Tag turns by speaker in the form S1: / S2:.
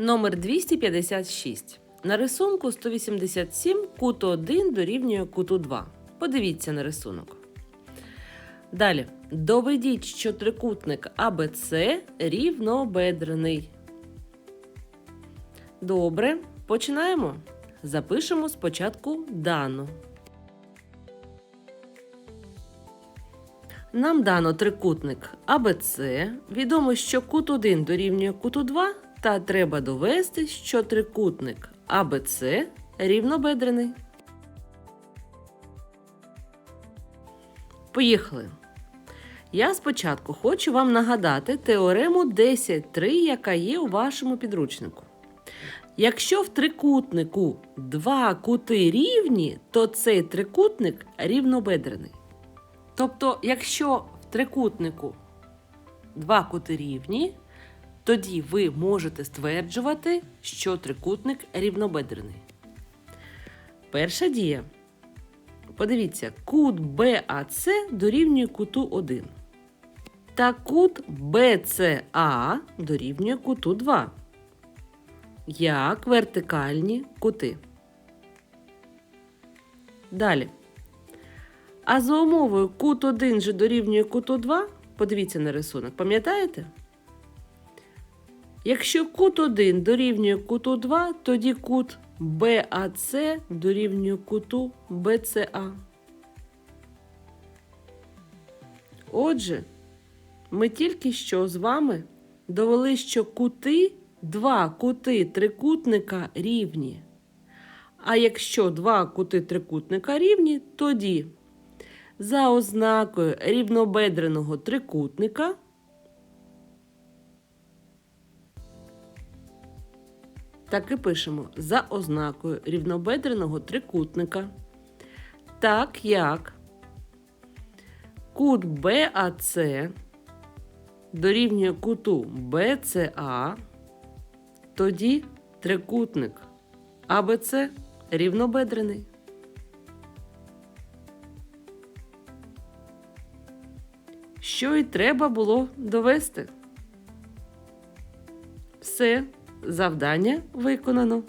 S1: Номер 256. На рисунку 187 кут 1 дорівнює куту 2. Подивіться на рисунок. Далі. Доведіть, що трикутник АБЦ рівнобедрений. Добре, починаємо. Запишемо спочатку дану. Нам дано трикутник АБЦ. Відомо, що кут 1 дорівнює куту 2, та треба довести, що трикутник АБЦ рівнобедрений. Поїхали. Я спочатку хочу вам нагадати теорему 10.3, яка є у вашому підручнику. Якщо в трикутнику два кути рівні, то цей трикутник рівнобедрений. Тобто, якщо в трикутнику два кути рівні, тоді ви можете стверджувати, що трикутник рівнобедрений. Перша дія. Подивіться, кут BAC дорівнює куту 1. Та кут BCA дорівнює куту 2. Як вертикальні кути. Далі. А за умовою кут 1 же дорівнює куту 2, подивіться на рисунок, пам'ятаєте? Якщо кут 1 дорівнює куту 2, тоді кут BAC дорівнює куту BCA. Отже, ми тільки що з вами довели, що кути, два кути трикутника рівні. А якщо два кути трикутника рівні, тоді за ознакою рівнобедреного трикутника так і пишемо за ознакою рівнобедреного трикутника, так як кут BAC дорівнює куту BCA, тоді трикутник ABC рівнобедрений. Що й треба було довести. Все, завдання виконано.